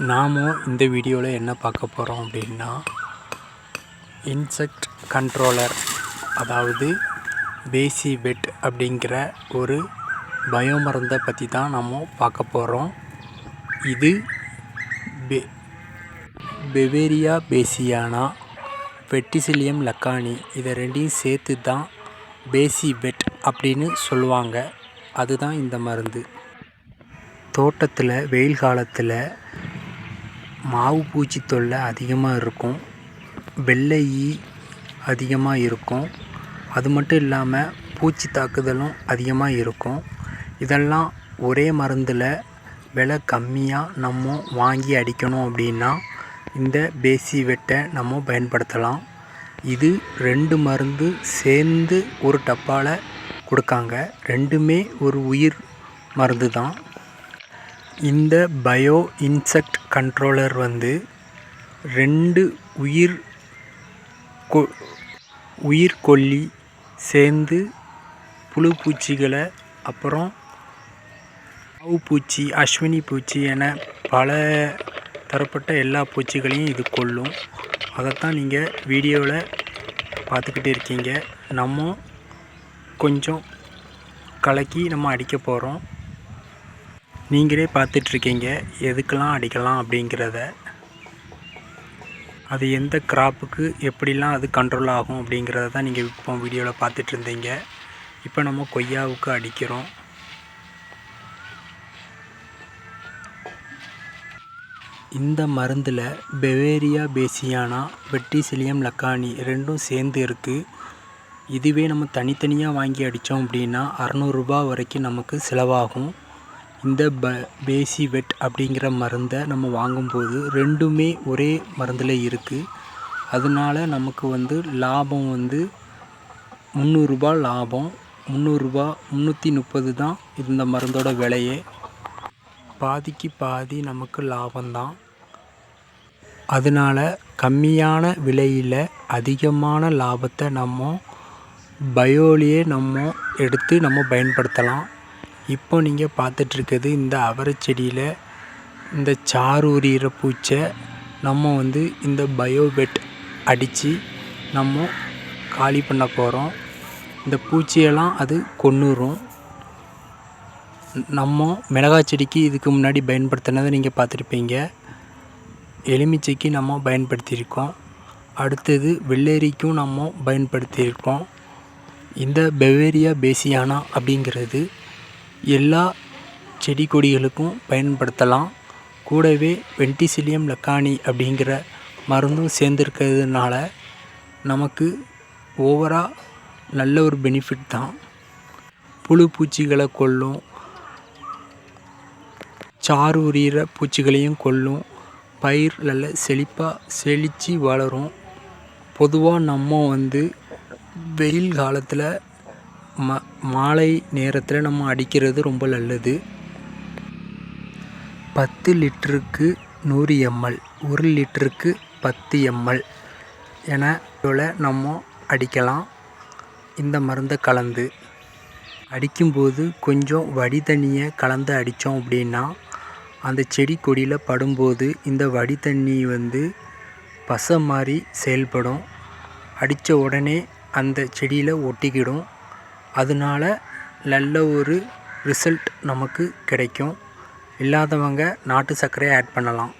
நாம் இந்த வீடியோவில் என்ன பார்க்க போகிறோம் அப்படின்னா இன்செக்ட் கண்ட்ரோலர் அதாவது பேசி வெட் அப்படிங்கிற ஒரு பயோ மருந்தை பற்றி தான் நம்ம பார்க்க போகிறோம் இது பெ பெவேரியா பேசியானா வெட்டிசிலியம் லக்கானி இதை ரெண்டையும் சேர்த்து தான் பேசி வெட் அப்படின்னு சொல்லுவாங்க. அதுதான் இந்த மருந்து. தோட்டத்தில் வெயில் காலத்தில் மாவு பூச்சி தொல்லை அதிகமாக இருக்கும். வெள்ளை ஈ அதிகமாக இருக்கும். அது மட்டும் இல்லாமல் பூச்சி தாக்குதலும் அதிகமாக இருக்கும். இதெல்லாம் ஒரே மருந்தில் விலை கம்மியாக நம்ம வாங்கி அடிக்கணும் அப்படின்னா இந்த பேசி வெட்டை நம்ம பயன்படுத்தலாம். இது ரெண்டு மருந்து சேர்ந்து ஒரு டப்பாவில் கொடுக்காங்க. ரெண்டுமே ஒரு உயிர் மருந்து தான் இந்த பயோ இன்செக்ட் கண்ட்ரோலர் வந்து ரெண்டு உயிர் கொ உயிர்கொல்லி சேர்ந்து புழு பூச்சிகளை அப்புறம் ஆவு பூச்சி அஸ்வினி பூச்சி என பல தரப்பட்ட எல்லா பூச்சிகளையும் இது கொல்லும். அதைத்தான் நீங்கள் வீடியோவில் பார்த்துக்கிட்டு இருக்கீங்க. நம்ம கொஞ்சம் கலக்கி நம்ம அடிக்க போகிறோம் நீங்களே பார்த்துட்ருக்கீங்க எதுக்கெல்லாம் அடிக்கலாம் அப்படிங்கிறத. அது எந்த கிராப்புக்கு எப்படிலாம் அது கண்ட்ரோல் ஆகும் அப்படிங்கிறத தான் நீங்கள் இப்போ வீடியோவில் பார்த்துட்டு இருந்தீங்க இப்போ நம்ம கொய்யாவுக்கு அடிக்கிறோம். இந்த மருந்தில் பெவேரியா பேசியானா வெட்டிசிலியம் லக்கானி ரெண்டும் சேர்ந்து இருக்குது இதுவே நம்ம தனித்தனியாக வாங்கி அடித்தோம் அப்படின்னா அறநூறுரூபா வரைக்கும் நமக்கு செலவாகும். இந்த ப பேசி வெட் அப்படிங்கிற மருந்தை நம்ம வாங்கும்போது ரெண்டுமே ஒரே மருந்தில் இருக்குது அதனால நமக்கு வந்து லாபம் வந்து முந்நூறுரூபா லாபம். முந்நூறுரூபா முந்நூற்றி முப்பது தான் இந்த மருந்தோட விலையே. பாதிக்கு பாதி நமக்கு லாபம்தான். அதனால் கம்மியான விலையில் அதிகமான லாபத்தை நம்ம பயோலியே நம்ம எடுத்து நம்ம பயன்படுத்தலாம். இப்போ நீங்கள் பார்த்துட்ருக்கிறது இந்த அவரை செடியில் இந்த சாறு உரிகிற பூச்சை நம்ம வந்து இந்த பயோபெட் அடித்து நம்ம காலி பண்ண போகிறோம் இந்த பூச்சியெல்லாம் அது கொன்னுரும். நம்ம மிளகாய் செடிக்கு இதுக்கு முன்னாடி பயன்படுத்தினதை நீங்கள் பார்த்துருப்பீங்க. எலுமிச்சைக்கு நம்ம பயன்படுத்தியிருக்கோம். அடுத்தது வெள்ளரிக்கும் நம்ம பயன்படுத்தியிருக்கோம். இந்த பெவேரியா பேசியானா அப்படிங்கிறது எல்லா செடி கொடிகளுக்கும் பயன்படுத்தலாம். கூடவே வென்டிசிலியம் லக்கானி அப்படிங்கிற மருந்தும் சேர்ந்துருக்கிறதுனால நமக்கு ஓவராக நல்ல ஒரு பெனிஃபிட் தான். புழு பூச்சிகளை கொல்லும் சாறு உரிகிற பூச்சிகளையும் கொல்லும் பயிர் நல்ல செழிப்பாக செழித்து வளரும். பொதுவாக நம்ம வந்து வெயில் காலத்தில் ம மாலை நேரத்தில் நம்ம அடிக்கிறது ரொம்ப நல்லது. பத்து லிட்டருக்கு நூறு எம்எல் ஒரு லிட்டருக்கு பத்து எம்எல் என நம்ம அடிக்கலாம். இந்த மருந்தை கலந்து. அடிக்கும்போது கொஞ்சம் வடி தண்ணியை கலந்து அடித்தோம் அப்படின்னா அந்த செடி கொடியில் படும்போது இந்த வடி தண்ணி வந்து பசை மாதிரி செயல்படும். அடித்த உடனே அந்த செடியில் ஒட்டிக்கிடும். அதனால நல்ல ஒரு ரிசல்ட் நமக்கு கிடைக்கும். இல்லாதவங்க நாட்டு சர்க்கரையை ஆட் பண்ணலாம்.